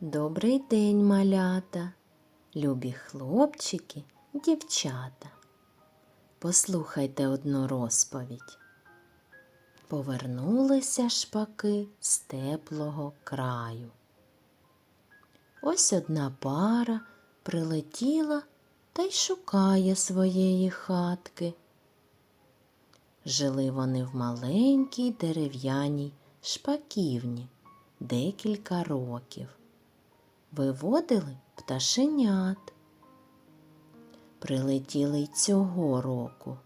Добрий день, малята, любі хлопчики, дівчата. Послухайте одну розповідь. Повернулися шпаки з теплого краю. Ось одна пара прилетіла та й шукає своєї хатки. Жили вони в маленькій дерев'яній шпаківні декілька років. Виводили пташенят. Прилетіли й цього року.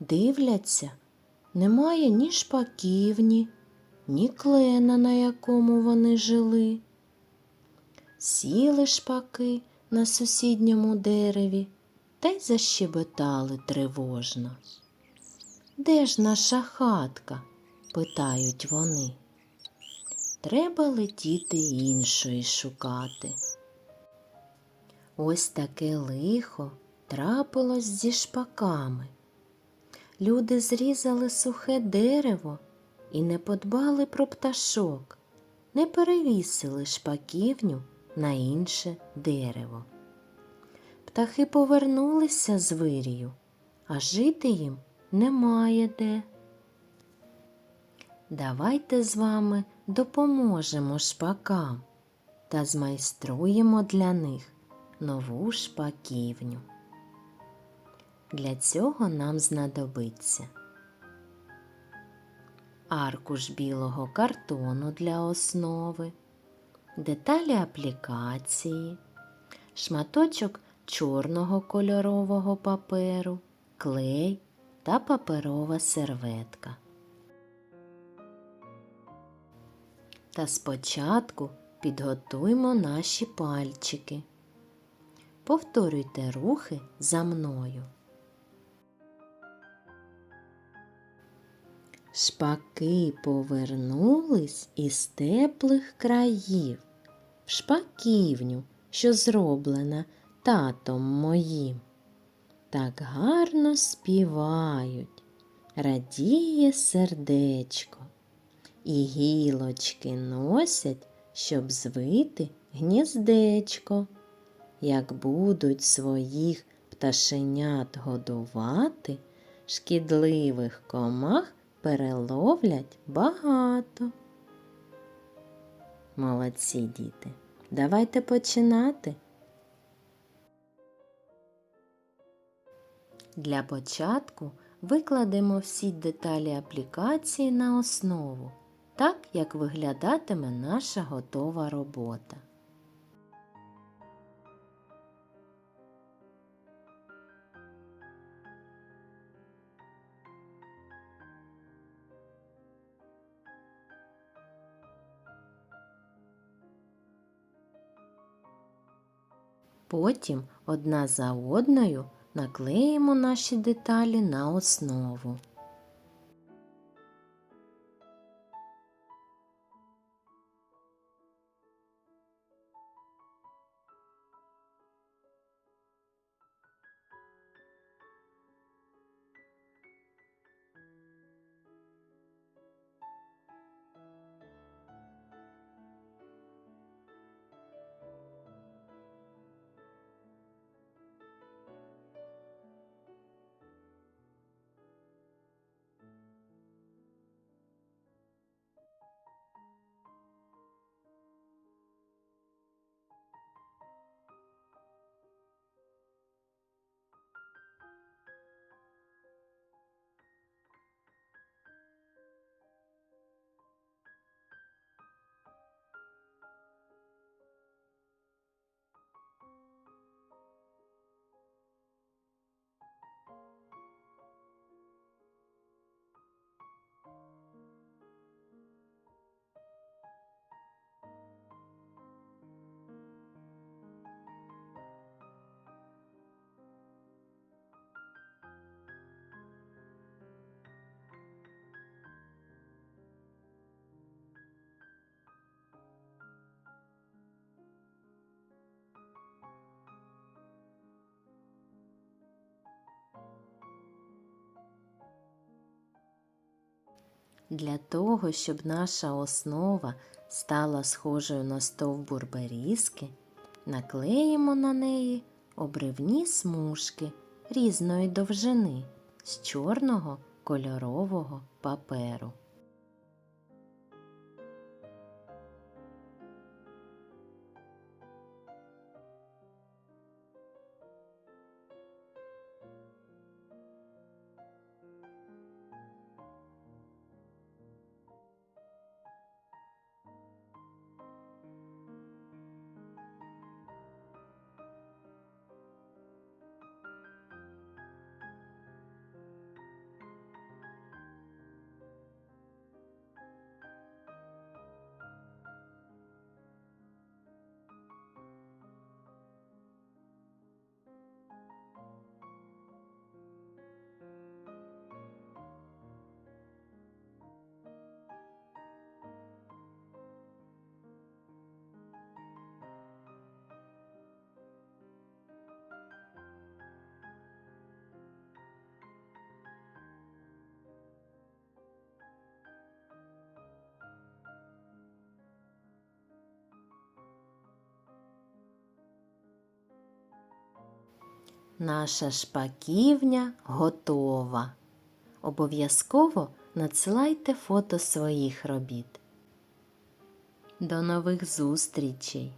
Дивляться, немає ні шпаківні, ні клена, на якому вони жили. Сіли шпаки на сусідньому дереві та й защебетали тривожно. Де ж наша хатка? питають вони. Треба летіти іншої шукати. Ось таке лихо трапилось зі шпаками. Люди зрізали сухе дерево і не подбали про пташок, не перевісили шпаківню на інше дерево. Птахи повернулися з вирію, а жити їм немає де. Давайте з вами допоможемо шпакам та змайструємо для них нову шпаківню. Для цього нам знадобиться аркуш білого картону для основи, деталі аплікації, шматочок чорного кольорового паперу, клей та паперова серветка. Та спочатку підготуймо наші пальчики. Повторюйте рухи за мною. Шпаки повернулись із теплих країв в шпаківню, що зроблена татом моїм. Так гарно співають, радіє сердечко і гілочки носять, щоб звити гніздечко. Як будуть своїх пташенят годувати, шкідливих комах переловлять багато. Молодці діти, давайте починати. Для початку викладемо всі деталі аплікації на основу, так як виглядатиме наша готова робота. Потім одна за одною наклеїмо наші деталі на основу. Для того, щоб наша основа стала схожою на стовбур берізки, наклеїмо на неї обривні смужки різної довжини з чорного кольорового паперу. Наша шпаківня готова. Обов'язково надсилайте фото своїх робіт. До нових зустрічей!